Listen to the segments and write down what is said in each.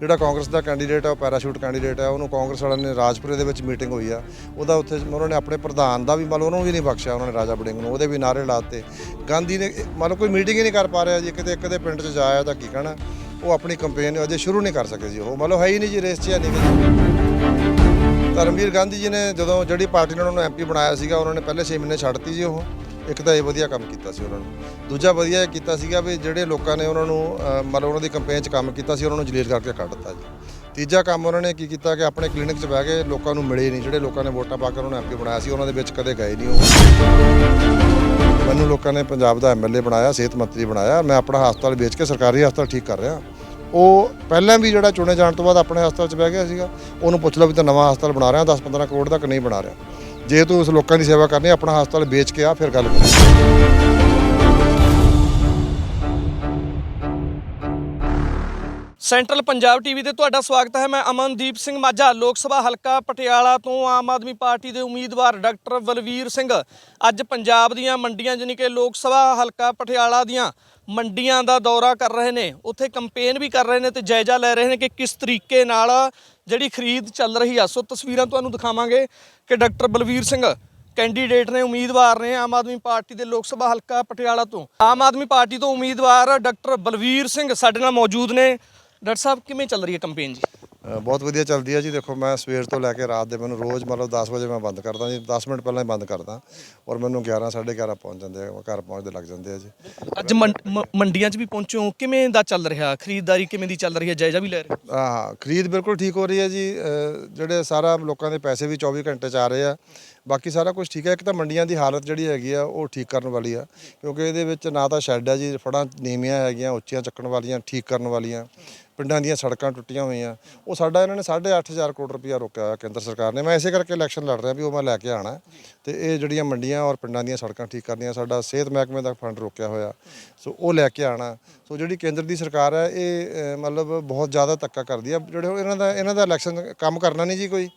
ਜਿਹੜਾ ਕਾਂਗਰਸ ਦਾ ਕੈਂਡੀਡੇਟ ਹੈ ਉਹ ਪੈਰਾਸ਼ੂਟ ਕੈਂਡੀਡੇਟ ਹੈ ਉਹਨੂੰ ਕਾਂਗਰਸ ਵਾਲਿਆਂ ਨੇ ਰਾਜਪੁਰੇ ਦੇ ਵਿੱਚ ਮੀਟਿੰਗ ਹੋਈ ਆ। ਉਹਦਾ ਉੱਥੇ ਉਹਨਾਂ ਨੇ ਆਪਣੇ ਪ੍ਰਧਾਨ ਦਾ ਵੀ ਮੰਨ ਲਓ ਉਹਨੂੰ ਵੀ ਨਹੀਂ ਬਖਸ਼ਿਆ, ਉਹਨਾਂ ਨੇ ਰਾਜਾ ਬੜਿੰਗ ਨੂੰ, ਉਹਦੇ ਵੀ ਨਾਰੇ ਲਾਤੇ ਗਾਂਧੀ ਨੇ, ਮਤਲਬ ਕੋਈ ਮੀਟਿੰਗ ਹੀ ਨਹੀਂ ਕਰ ਪਾ ਰਿਹਾ ਜੀ ਕਿਤੇ ਇੱਕ ਦੇ ਪਿੰਡ 'ਚ ਜਾਇਆ ਤਾਂ ਕੀ ਕਹਿਣਾ, ਉਹ ਆਪਣੀ ਕੰਪੇਨ ਅਜੇ ਸ਼ੁਰੂ ਨਹੀਂ ਕਰ ਸਕੇ ਜੀ ਉਹ। ਮੰਨ ਲਓ ਹੈ ਹੀ ਨਹੀਂ ਜੀ, ਰੇਸ 'ਚ ਹੈ ਨਹੀਂ ਗੀ। ਧਰਮਵੀਰ ਗਾਂਧੀ ਜੀ ਨੇ ਜਦੋਂ ਜਿਹੜੀ ਪਾਰਟੀ ਨੇ ਉਹਨਾਂ ਨੂੰ ਐਮਪੀ ਬਣਾਇਆ ਸੀਗਾ, ਉਹਨਾਂ ਨੇ ਪਹਿਲੇ 6 ਮਹੀਨੇ ਛੱਡਤੀ ਜੀ ਉਹ। ਇੱਕ ਤਾਂ ਇਹ ਵਧੀਆ ਕੰਮ ਕੀਤਾ ਸੀ ਉਹਨਾਂ ਨੂੰ। ਦੂਜਾ ਵਧੀਆ ਇਹ ਕੀਤਾ ਸੀਗਾ ਵੀ ਜਿਹੜੇ ਲੋਕਾਂ ਨੇ ਉਹਨਾਂ ਨੂੰ ਅਹ, ਮੰਨ ਉਹਨਾਂ ਦੀ ਕੰਪੇਨ 'ਚ ਕੰਮ ਕੀਤਾ ਸੀ ਉਹਨਾਂ ਨੂੰ ਜਲੀਲ ਕਰਕੇ ਕੱਢ ਦਿੱਤਾ ਜੀ। ਤੀਜਾ ਕੰਮ ਉਹਨਾਂ ਨੇ ਕੀ ਕੀਤਾ ਕਿ ਆਪਣੇ ਕਲੀਨਿਕ 'ਚ ਬਹਿ ਕੇ ਲੋਕਾਂ ਨੂੰ ਮਿਲੇ ਨਹੀਂ। ਜਿਹੜੇ ਲੋਕਾਂ ਨੇ ਵੋਟਾਂ ਪਾ ਕੇ ਉਹਨਾਂ ਨੂੰ ਐਮਪੀ ਬਣਾਇਆ ਸੀ ਉਹਨਾਂ ਦੇ ਵਿੱਚ ਕਦੇ ਗਏ ਨਹੀਂ ਉਹ। ਮੈਨੂੰ ਲੋਕਾਂ ਨੇ ਪੰਜਾਬ ਦਾ ਐਮਐਲਏ ਬਣਾਇਆ ਸਿਹਤ ਮੰਤਰੀ ਬਣਾਇਆ ਮੈਂ ਆਪਣਾ ਹਸਪਤਾਲ ਵੇਚ ਕੇ ਸਰਕਾਰੀ ਹਸਪਤਾਲ ਠੀਕ ਕਰ ਰਿਹਾ। ਉਹ ਪਹਿਲਾਂ ਵੀ ਜਿਹੜਾ ਚੁਣੇ ਜਾਣ ਤੋਂ ਬਾਅਦ ਆਪਣੇ ਹਸਪਤਾਲ 'ਚ ਬਹਿ ਗਿਆ ਸੀਗਾ ਉਹਨੂੰ ਪੁੱਛ ਲਓ ਵੀ ਤਾਂ ਨਵਾਂ ਹਸਪਤਾਲ ਬਣਾ ਰਿਹਾ 10-15 ਕਰੋੜ ਦਾ ਕਿ ਨਹੀਂ ਬਣਾ ਰਿਹਾ। ਜੇ ਤੂੰ ਉਸ ਲੋਕਾਂ ਦੀ ਸੇਵਾ ਕਰਨੀ, ਆਪਣਾ ਹਸਪਤਾਲ ਵੇਚ ਕੇ ਆ, ਫਿਰ ਗੱਲ ਕਰ। ਸੈਂਟਰਲ ਪੰਜਾਬ ਟੀਵੀ ਤੇ ਤੁਹਾਡਾ ਸਵਾਗਤ ਹੈ। ਮੈਂ ਅਮਨਦੀਪ ਸਿੰਘ ਮਾਝਾ, ਲੋਕ ਸਭਾ ਹਲਕਾ ਪਟਿਆਲਾ ਤੋਂ ਆਮ ਆਦਮੀ ਪਾਰਟੀ ਦੇ ਉਮੀਦਵਾਰ ਡਾਕਟਰ ਬਲਵੀਰ ਸਿੰਘ। ਅੱਜ ਪੰਜਾਬ ਦੀਆਂ ਮੰਡੀਆਂ, ਜਾਣੀ ਕਿ ਲੋਕ ਸਭਾ ਹਲਕਾ ਪਟਿਆਲਾ ਦੀਆਂ ਮੰਡੀਆਂ ਦਾ ਦੌਰਾ ਕਰ ਰਹੇ ਨੇ, ਉੱਥੇ ਕੰਪੇਨ ਵੀ ਕਰ ਰਹੇ ਨੇ ਤੇ ਜਾਇਜ਼ਾ ਲੈ ਰਹੇ ਨੇ ਕਿ ਕਿਸ ਤਰੀਕੇ ਨਾਲ ਜਿਹੜੀ ਖਰੀਦ ਚੱਲ ਰਹੀ ਆ। ਸੋ ਤਸਵੀਰਾਂ ਤੁਹਾਨੂੰ ਦਿਖਾਵਾਂਗੇ ਕਿ ਡਾਕਟਰ ਬਲਵੀਰ ਸਿੰਘ ਕੈਂਡੀਡੇਟ ਨੇ, ਉਮੀਦਵਾਰ ਨੇ ਆਮ ਆਦਮੀ ਪਾਰਟੀ ਦੇ ਲੋਕ ਸਭਾ ਹਲਕਾ ਪਟਿਆਲਾ ਤੋਂ। ਆਮ ਆਦਮੀ ਪਾਰਟੀ ਤੋਂ ਉਮੀਦਵਾਰ ਡਾਕਟਰ ਬਲਵੀਰ ਸਿੰਘ ਸਾਡੇ ਨਾਲ ਮੌਜੂਦ ਨੇ। ਡਾਕਟਰ ਸਾਹਿਬ, ਕਿਵੇਂ ਚੱਲ ਰਹੀ ਹੈ ਕੰਪੇਨ ਜੀ? ਬਹੁਤ ਵਧੀਆ ਚੱਲਦੀ ਹੈ ਜੀ। ਦੇਖੋ ਮੈਂ ਸਵੇਰ ਤੋਂ ਲੈ ਕੇ ਰਾਤ ਦੇ ਮੈਨੂੰ ਰੋਜ਼ ਮਤਲਬ 10 ਵਜੇ ਮੈਂ ਬੰਦ ਕਰਦਾ ਜੀ। 10 ਮਿੰਟ ਪਹਿਲਾਂ ਹੀ ਬੰਦ ਕਰਦਾ ਔਰ ਮੈਨੂੰ 11 11:30 ਪਹੁੰਚ ਜਾਂਦੇ ਆ ਘਰ ਪਹੁੰਚਦੇ ਲੱਗ ਜਾਂਦੇ ਆ ਜੀ। ਅੱਜ ਮੰਡੀਆਂ 'ਚ ਵੀ ਪਹੁੰਚੇ। ਕਿਵੇਂ ਦਾ ਚੱਲ ਰਿਹਾ? ਖਰੀਦਦਾਰੀ ਕਿਵੇਂ ਦੀ ਚੱਲ ਰਹੀ ਹੈ? ਜਾਇਜ਼ਾ ਵੀ ਲੈ ਰਹੇ ਹੋ? ਖਰੀਦ ਬਿਲਕੁਲ ਠੀਕ ਹੋ ਰਹੀ ਹੈ ਜੀ। ਜਿਹੜੇ ਸਾਰਾ ਲੋਕਾਂ ਦੇ ਪੈਸੇ ਵੀ 24 ਘੰਟੇ ਚ ਆ ਰਹੇ ਆ। ਬਾਕੀ ਸਾਰਾ ਕੁਝ ਠੀਕ ਹੈ, ਇੱਕ ਤਾਂ ਮੰਡੀਆਂ ਦੀ ਹਾਲਤ ਜਿਹੜੀ ਹੈਗੀ ਆ, ਉਹ ਠੀਕ ਕਰਨ ਵਾਲੀ ਆ, ਕਿਉਂਕਿ ਇਹਦੇ ਵਿੱਚ ਨਾ ਤਾਂ ਸ਼ੈੱਡ ਹੈ ਜੀ, ਫੜਾਂ ਨੀਵੀਆਂ ਹੈਗੀਆਂ, ਉੱਚੀਆਂ ਚੱਕਣ ਵਾਲੀਆਂ, ਠੀਕ ਕਰਨ ਵਾਲੀਆਂ, ਪਿੰਡਾਂ ਦੀਆਂ ਸੜਕਾਂ ਟੁੱਟੀਆਂ ਹੋਈਆਂ, ਉਹ ਸਾਡਾ ਇਹਨਾਂ ਨੇ 8.5000 ਕਰੋੜ ਰੁਪਇਆ ਰੋਕਿਆ ਹੋਇਆ ਕੇਂਦਰ ਸਰਕਾਰ ਨੇ। ਮੈਂ ਇਸੇ ਕਰਕੇ ਇਲੈਕਸ਼ਨ ਲੜ ਰਿਹਾ ਵੀ ਉਹ ਮੈਂ ਲੈ ਕੇ ਆਣਾ ਤੇ ਇਹ ਜਿਹੜੀਆਂ ਮੰਡੀਆਂ ਔਰ ਪਿੰਡਾਂ ਦੀਆਂ ਸੜਕਾਂ ਠੀਕ ਕਰਨੀਆਂ, ਸਾਡਾ ਸਿਹਤ ਮਹਿਕਮੇ ਦਾ ਫੰਡ ਰੋਕਿਆ ਹੋਇਆ। ਸੋ ਉਹ ਲੈ ਕੇ ਆਣਾ ਸੋ ਜਿਹੜੀ ਕੇਂਦਰ ਦੀ ਸਰਕਾਰ ਹੈ, ਇਹ ਮਤਲਬ ਬਹੁਤ ਜ਼ਿਆਦਾ ਧੱਕਾ ਕਰਦੀ ਆ। ਜਿਹੜੇ ਹੁਣ ਇਹਨਾਂ ਦਾ ਇਹਨਾਂ ਦਾ ਇਲੈਕਸ਼ਨ ਕੰਮ ਕਰਨਾ ਨਹੀਂ ਜੀ ਕੋਈ।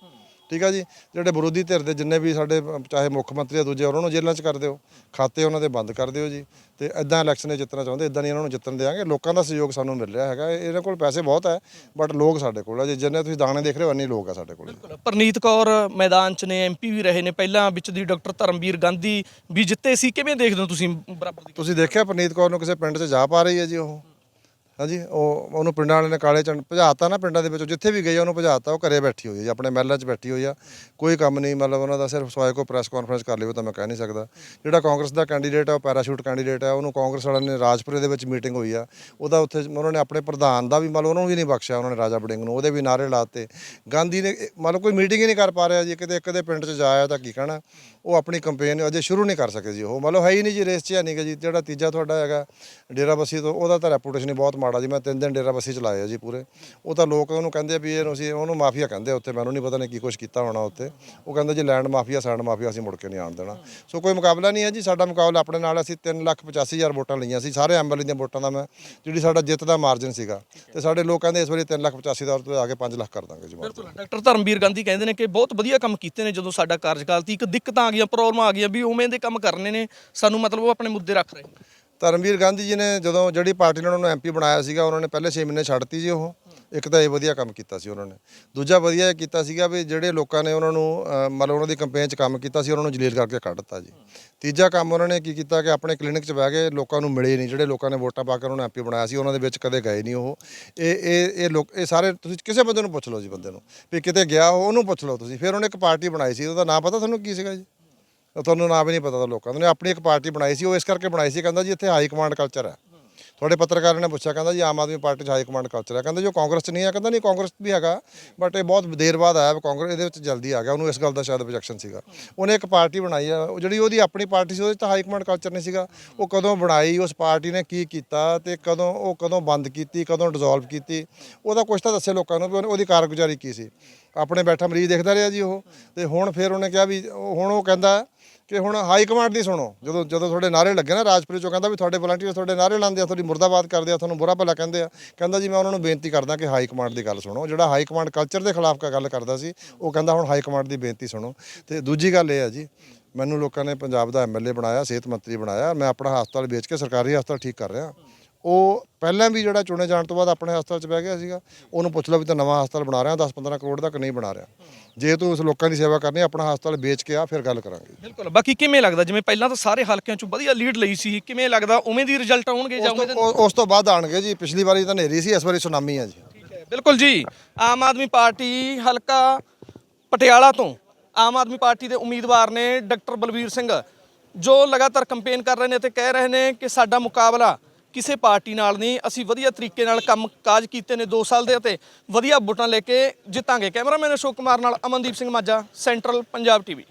ਠੀਕ ਆ ਜੀ? ਜਿਹੜੇ ਵਿਰੋਧੀ ਧਿਰ ਦੇ ਜਿੰਨੇ ਵੀ ਸਾਡੇ ਚਾਹੇ ਮੁੱਖ ਮੰਤਰੀ ਆ ਦੂਜੇ ਉਹਨਾਂ ਨੂੰ ਜੇਲ੍ਹਾਂ 'ਚ ਕਰ ਦਿਓ। ਖਾਤੇ ਉਹਨਾਂ ਦੇ ਬੰਦ ਕਰ ਦਿਓ ਜੀ। ਤੇ ਇਦਾਂ ਇਲੈਕਸ਼ਨ ਜਿੱਤਣਾ ਚਾਹੁੰਦੇ ਇਦਾਂ ਨਹੀਂ ਇਹਨਾਂ ਨੂੰ ਜਿੱਤਣ ਦੇਵਾਂਗੇ ਲੋਕਾਂ ਦਾ ਸਹਿਯੋਗ ਸਾਨੂੰ ਮਿਲ ਰਿਹਾ ਹੈਗਾ। ਇਹਨਾਂ ਕੋਲ ਪੈਸੇ ਬਹੁਤ ਹੈ ਬਟ ਲੋਕ ਸਾਡੇ ਕੋਲ ਆ ਜੀ। ਜਿੰਨੇ ਤੁਸੀਂ ਦਾਣੇ ਦੇਖ ਰਹੇ ਹੋ ਇੰਨੇ ਲੋਕ ਆ ਸਾਡੇ ਕੋਲ ਪਰਨੀਤ ਕੌਰ ਮੈਦਾਨ 'ਚ ਨੇ ਐਮਪੀ ਵੀ ਰਹੇ ਨੇ। ਪਹਿਲਾਂ ਵਿੱਚ ਦੀ ਡਾਕਟਰ ਧਰਮਵੀਰ ਗਾਂਧੀ ਵੀ ਜਿੱਤੇ ਸੀ। ਕਿਵੇਂ ਦੇਖਦੇ ਹੋ ਤੁਸੀਂ ਬਰਾਬਰ ਦੀ? ਤੁਸੀਂ ਦੇਖਿਆ ਪਰਨੀਤ ਕੌਰ ਨੂੰ ਕਿਸੇ ਪਿੰਡ 'ਚ ਜਾ ਪਾ ਰਹੀ ਹੈ ਜੀ ਉਹ? ਹਾਂਜੀ, ਉਹ ਉਹਨੂੰ ਪਿੰਡਾਂ ਵਾਲੇ ਨੇ ਕਾਲੇ ਚੰਨ ਭਜਾਤਾ ਨਾ ਪਿੰਡਾਂ ਦੇ ਵਿੱਚ ਜਿੱਥੇ ਵੀ ਗਈ ਉਹਨੂੰ ਭਜਾਤਾ, ਉਹ ਘਰੇ ਬੈਠੀ ਹੋਈ ਹੈ ਜੀ ਆਪਣੇ ਮਹਿਲਾਂ 'ਚ ਬੈਠੀ ਹੋਈ ਆ। ਕੋਈ ਕੰਮ ਨਹੀਂ, ਮਤਲਬ ਉਹਨਾਂ ਦਾ ਸਿਰਫ ਸਵਾਏ ਕੋ ਪ੍ਰੈਸ ਕਾਨਫਰੰਸ ਕਰ ਲਿਓ ਤਾਂ ਮੈਂ ਕਹਿ ਨਹੀਂ ਸਕਦਾ। ਜਿਹੜਾ ਕਾਂਗਰਸ ਦਾ ਕੈਂਡੀਡੇਟ ਆ, ਉਹ ਪੈਰਾਸ਼ੂਟ ਕੈਂਡੀਡੇਟ ਆ, ਉਹਨੂੰ ਕਾਂਗਰਸ ਵਾਲਿਆਂ ਨੇ ਰਾਜਪੁਰੇ ਦੇ ਵਿੱਚ ਮੀਟਿੰਗ ਹੋਈ ਆ। ਉਹਦਾ ਉੱਥੇ ਉਹਨਾਂ ਨੇ ਆਪਣੇ ਪ੍ਰਧਾਨ ਦਾ ਵੀ, ਮਤਲਬ ਉਹਨੂੰ ਵੀ ਨਹੀਂ ਬਖਸ਼ਿਆ, ਉਹਨਾਂ ਨੇ ਰਾਜਾ ਬੜਿੰਗ ਨੂੰ, ਉਹਦੇ ਵੀ ਨਾਰੇ ਲਾਤੇ ਗਾਂਧੀ ਨੇ, ਮਤਲਬ ਕੋਈ ਮੀਟਿੰਗ ਹੀ ਨਹੀਂ ਕਰ ਪਾ ਰਿਹਾ ਜੀ, ਕਿਤੇ ਇੱਕ ਦੇ ਪਿੰਡ 'ਚ ਜਾਇਆ ਤਾਂ ਕੀ ਕਹਿਣਾ। ਉਹ ਆਪਣੀ ਕੰਪੇਨ ਅਜੇ ਸ਼ੁਰੂ ਨਹੀਂ ਕਰ ਸਕੇ ਜੀ ਉਹ। ਮਤਲਬ ਹੈ ਹੀ ਨਹੀਂ ਜੀ ਰੇਸ 'ਚ ਹੈ ਨਹੀਂ ਕਿ ਜੀ, ਜਿਹੜਾ ਤੀਜਾ ਤੁਹਾਡਾ ਹੈਗਾ ਡੇਰਾਬੱਸੀ ਤੋਂ, ਉਹਦਾ ਤਾਂ ਰੈਪੂਟੇਸ਼ਨ ਹੀ ਬਹੁਤ ਮਾੜਾ ਜੀ, ਮੈਂ ਤਿੰਨ ਦਿਨ ਡੇਰਾ ਬੱਸੀ ਚਲਾਏ ਜੀ ਪੂਰੇ। ਉਹ ਤਾਂ ਲੋਕ ਉਹਨੂੰ ਕਹਿੰਦੇ ਆ ਵੀ ਇਹ ਅਸੀਂ, ਉਹਨੂੰ ਮਾਫੀਆ ਕਹਿੰਦੇ ਆ ਉੱਥੇ। ਮੈਨੂੰ ਨਹੀਂ ਪਤਾ ਨਹੀਂ ਕੀ ਕੁਛ ਕੀਤਾ ਹੋਣਾ ਉੱਥੇ। ਉਹ ਕਹਿੰਦੇ ਜੀ, ਲੈਂਡ ਮਾਫੀਆ, ਸੈਂਡ ਮਾਫੀਆ ਅਸੀਂ ਮੁੜ ਕੇ ਨਹੀਂ ਆਉਣ ਦੇਣਾ। ਸੋ ਕੋਈ ਮੁਕਾਬਲਾ ਨਹੀਂ ਹੈ ਜੀ। ਸਾਡਾ ਮੁਕਾਬਲਾ ਆਪਣੇ ਨਾਲ ਅਸੀਂ 385000 ਵੋਟਾਂ ਲਈਆਂ ਸੀ। ਸਾਰੇ ਐਮਐਲਏ ਦੀਆਂ ਵੋਟਾਂ ਦਾ ਮੈਂ, ਜਿਹੜੀ ਸਾਡਾ ਜਿੱਤ ਦਾ ਮਾਰਜਨ ਸੀਗਾ। ਤੇ ਸਾਡੇ ਲੋਕ ਕਹਿੰਦੇ ਇਸ ਵਾਰੀ 385000 ਦਾ ਤੋਂ ਆ ਕੇ 5 ਲੱਖ ਕਰ ਦਾਂਗੇ ਜੀ ਬਿਲਕੁਲ। ਡਾਕਟਰ ਧਰਮਵੀਰ ਗਾਂਧੀ ਕਹਿੰਦੇ ਨੇ ਕਿ ਬਹੁਤ ਵਧੀਆ ਕੰਮ ਕੀਤੇ ਨੇ ਜਦੋਂ ਸਾਡਾ ਕਾਰਜਕਾਲ ਸੀ ਇੱਕ ਦਿੱਕਤਾਂ ਆ ਗਈਆਂ, ਪ੍ਰੋਬਲਮਾਂ ਆ ਗਈਆਂ ਵੀ ਉਵੇਂ ਦੇ ਕੰਮ ਕਰਨੇ ਨੇ। ਸਾਨੂੰ ਮਤਲਬ ਉਹ ਆਪਣੇ ਮੁੱਦੇ ਰੱਖ ਰਹੇ ਨੇ। ਧਰਮਵੀਰ ਗਾਂਧੀ ਜੀ ਨੇ ਜਦੋਂ ਜਿਹੜੀ ਪਾਰਟੀ ਨੇ ਉਹਨਾਂ ਨੂੰ ਐਮਪੀ ਬਣਾਇਆ ਸੀਗਾ, ਉਹਨਾਂ ਨੇ ਪਹਿਲੇ 6 ਮਹੀਨੇ ਛੱਡਤੀ ਜੀ ਉਹ। ਇੱਕ ਤਾਂ ਇਹ ਵਧੀਆ ਕੰਮ ਕੀਤਾ ਸੀ ਉਹਨਾਂ ਨੇ। ਦੂਜਾ ਵਧੀਆ ਇਹ ਕੀਤਾ ਸੀਗਾ ਵੀ ਜਿਹੜੇ ਲੋਕਾਂ ਨੇ ਉਹਨਾਂ ਨੂੰ ਮਤਲਬ ਉਹਨਾਂ ਦੀ ਕੰਪੇਨ 'ਚ ਕੰਮ ਕੀਤਾ ਸੀ, ਉਹਨਾਂ ਨੂੰ ਜਲੀਲ ਕਰਕੇ ਕੱਢ ਦਿੱਤਾ ਜੀ। ਤੀਜਾ ਕੰਮ ਉਹਨਾਂ ਨੇ ਕੀ ਕੀਤਾ ਕਿ ਆਪਣੇ ਕਲੀਨਿਕ 'ਚ ਬਹਿ ਕੇ ਲੋਕਾਂ ਨੂੰ ਮਿਲੇ ਨਹੀਂ। ਜਿਹੜੇ ਲੋਕਾਂ ਨੇ ਵੋਟਾਂ ਪਾ ਕੇ ਉਹਨਾਂ ਨੂੰ ਐਮਪੀ ਬਣਾਇਆ ਸੀ, ਉਹਨਾਂ ਦੇ ਵਿੱਚ ਕਦੇ ਗਏ ਨਹੀਂ ਉਹ। ਇਹ ਇਹ ਇਹ ਲੋਕ, ਇਹ ਸਾਰੇ ਤੁਸੀਂ ਕਿਸੇ ਬੰਦੇ ਨੂੰ ਪੁੱਛ ਲਓ ਜੀ ਬੰਦੇ ਨੂੰ। ਵੀ ਕਿਤੇ ਗਿਆ ਉਹਨੂੰ ਪੁੱਛ ਲਓ ਤੁਸੀਂ। ਫਿਰ ਉਹਨੇ ਇੱਕ ਪਾਰਟੀ ਬਣਾਈ ਸੀ, ਉਹਦਾ ਨਾਂ ਪਤਾ ਤੁਹਾਨੂੰ ਕੀ ਸੀਗਾ ਜੀ? ਉਹ ਤੁਹਾਨੂੰ ਨਾਮ ਵੀ ਨਹੀਂ ਪਤਾ ਤਾਂ ਲੋਕਾਂ ਨੂੰ ਆਪਣੀ ਇੱਕ ਪਾਰਟੀ ਬਣਾਈ ਸੀ, ਉਹ ਇਸ ਕਰਕੇ ਬਣਾਈ ਸੀ, ਕਹਿੰਦਾ ਜੀ ਇੱਥੇ ਹਾਈ ਕਮਾਂਡ ਕਲਚਰ ਹੈ। ਤੁਹਾਡੇ ਪੱਤਰਕਾਰ ਨੇ ਪੁੱਛਿਆ, ਕਹਿੰਦਾ ਜੀ ਆਮ ਆਦਮੀ ਪਾਰਟੀ 'ਚ ਹਾਈ ਕਮਾਂਡ ਕਲਚਰ ਹੈ। ਕਹਿੰਦਾ ਜੋ ਕਾਂਗਰਸ 'ਚ ਨਹੀਂ ਹੈ, ਕਹਿੰਦਾ ਨਹੀਂ ਕਾਂਗਰਸ ਵੀ ਹੈਗਾ ਬਟ ਇਹ ਬਹੁਤ ਦੇਰ ਬਾਅਦ ਆਇਆ, ਕਾਂਗਰਸ ਇਹਦੇ ਵਿੱਚ ਜਲਦੀ ਆ ਗਿਆ, ਉਹਨੂੰ ਇਸ ਗੱਲ ਦਾ ਸ਼ਾਇਦ objection ਸੀਗਾ। ਉਹਨੇ ਇੱਕ ਪਾਰਟੀ ਬਣਾਈ ਆ, ਉਹ ਜਿਹੜੀ ਉਹਦੀ ਆਪਣੀ ਪਾਰਟੀ ਸੀ, ਉਹਦੇ 'ਚ ਤਾਂ ਹਾਈ ਕਮਾਂਡ ਕਲਚਰ ਨਹੀਂ ਸੀਗਾ। ਉਹ ਕਦੋਂ ਬਣਾਈ, ਉਸ ਪਾਰਟੀ ਨੇ ਕੀ ਕੀਤਾ ਤੇ ਕਦੋਂ, ਉਹ ਕਦੋਂ ਬੰਦ ਕੀਤੀ, ਕਦੋਂ ਡਿਸੋਲਵ ਕੀਤੀ, ਉਹਦਾ ਕੁਝ ਤਾਂ ਦੱਸੇ ਲੋਕਾਂ ਨੂੰ ਵੀ ਉਹਨੇ- ਉਹਦੀ ਕਾਰਗੁਜ਼ਾਰੀ ਕੀ ਸੀ। ਆਪਣੇ ਬੈਠਾ ਮਰੀਜ਼ ਦੇਖਦਾ ਰਿਹਾ ਜੀ ਉਹ, ਤੇ ਹੁਣ ਫਿਰ ਉਹਨੇ ਕਿਹਾ ਵੀ ਹੁਣ ਉਹ ਕਹਿੰਦਾ ਕਿ ਹੁਣ ਹਾਈ ਕਮਾਂਡ ਦੀ ਸੁਣੋ, ਜਦੋਂ ਜਦੋਂ ਤੁਹਾਡੇ ਨਾਰੇ ਲੱਗੇ ਨਾ ਰਾਜਪੁਰੇ ਚੋਂ ਕਹਿੰਦਾ ਵੀ ਤੁਹਾਡੇ ਵਲੰਟੀਅਰ ਤੁਹਾਡੇ ਨਾਰੇ ਲਾਉਂਦੇ ਆ, ਤੁਹਾਡੀ ਮੁਰਦਾਬਾਦ ਕਰਦੇ ਆ, ਤੁਹਾਨੂੰ ਬੁਰਾ ਭਲਾ ਕਹਿੰਦੇ ਆ, ਕਹਿੰਦਾ ਜੀ ਮੈਂ ਉਹਨਾਂ ਨੂੰ ਬੇਨਤੀ ਕਰਦਾ ਕਿ ਹਾਈ ਕਮਾਂਡ ਦੀ ਗੱਲ ਸੁਣੋ। ਜਿਹੜਾ ਹਾਈ ਕਮਾਂਡ ਕਲਚਰ ਦੇ ਖਿਲਾਫ ਗੱਲ ਕਰਦਾ ਸੀ, ਉਹ ਕਹਿੰਦਾ ਹੁਣ ਹਾਈ ਕਮਾਂਡ ਦੀ ਬੇਨਤੀ ਸੁਣੋ। ਤੇ ਦੂਜੀ ਗੱਲ ਇਹ ਆ ਜੀ, ਮੈਨੂੰ ਲੋਕਾਂ ਨੇ ਪੰਜਾਬ ਦਾ ਐਮਐਲਏ ਬਣਾਇਆ, ਸਿਹਤ ਮੰਤਰੀ ਬਣਾਇਆ, ਮੈਂ ਆਪਣਾ ਹਸਪਤਾਲ ਵੇਚ ਕੇ ਸਰਕਾਰੀ ਹਸਪਤਾਲ ਠੀਕ ਕਰ ਰਿਹਾ। ਉਹ ਪਹਿਲਾਂ ਵੀ ਜਿਹੜਾ ਚੁਣੇ ਜਾਣ ਤੋਂ ਬਾਅਦ ਆਪਣੇ ਹਸਪਤਾਲ 'ਚ ਬਹਿ ਗਿਆ ਸੀਗਾ ਉਹਨੂੰ ਪੁੱਛ ਲਓ ਵੀ ਤਾਂ ਨਵਾਂ ਹਸਪਤਾਲ ਬਣਾ ਰਿਹਾ 10-15 ਕਰੋੜ ਦਾ ਕਿ ਨਹੀਂ ਬਣਾ ਰਿਹਾ। ਜੇ ਤੂੰ ਉਸ ਲੋਕਾਂ ਦੀ ਸੇਵਾ ਕਰਨੀ ਆਪਣਾ ਹਸਪਤਾਲ ਵੇਚ ਕੇ ਆ ਫਿਰ ਗੱਲ ਕਰਾਂਗੇ। ਬਿਲਕੁਲ ਬਾਕੀ ਕਿਵੇਂ ਲੱਗਦਾ? ਜਿਵੇਂ ਪਹਿਲਾਂ ਤਾਂ ਸਾਰੇ ਹਲਕਿਆਂ 'ਚੋਂ ਵਧੀਆ ਲੀਡ ਲਈ ਸੀ ਕਿਵੇਂ ਲੱਗਦਾ? ਉਵੇਂ ਦੀ ਰਿਜ਼ਲਟ ਆਉਣਗੇ ਜਾਂ ਉਸ ਤੋਂ- ਬਾਅਦ ਆਣਗੇ ਜੀ ਪਿਛਲੀ ਵਾਰੀ ਤਾਂ ਨੇਰੀ ਸੀ ਇਸ ਵਾਰੀ ਸੁਨਾਮੀ ਆ ਜੀ। ਠੀਕ ਹੈ ਬਿਲਕੁਲ ਜੀ। ਆਮ ਆਦਮੀ ਪਾਰਟੀ ਹਲਕਾ ਪਟਿਆਲਾ ਤੋਂ ਆਮ ਆਦਮੀ ਪਾਰਟੀ ਦੇ ਉਮੀਦਵਾਰ ਨੇ ਡਾਕਟਰ ਬਲਵੀਰ ਸਿੰਘ ਜੋ ਲਗਾਤਾਰ ਕੰਪੇਨ ਕਰ ਰਹੇ ਨੇ ਤੇ ਕਹਿ ਰਹੇ ਨੇ ਕਿ ਸਾਡਾ ਮੁਕਾਬਲਾ ਕਿਸੇ ਪਾਰਟੀ ਨਾਲ ਨਹੀਂ, ਅਸੀਂ ਵਧੀਆ ਤਰੀਕੇ ਨਾਲ ਕੰਮ ਕਾਜ ਕੀਤੇ ਨੇ 2 ਸਾਲ ਦੇ ਅਤੇ ਵਧੀਆ ਵੋਟਾਂ ਲੈ ਕੇ ਜਿੱਤਾਂਗੇ। ਕੈਮਰਾਮੈਨ ਅਸ਼ੋਕ ਕੁਮਾਰ ਨਾਲ ਅਮਨਦੀਪ ਸਿੰਘ ਮਾਝਾ, ਸੈਂਟਰਲ ਪੰਜਾਬ ਟੀਵੀ।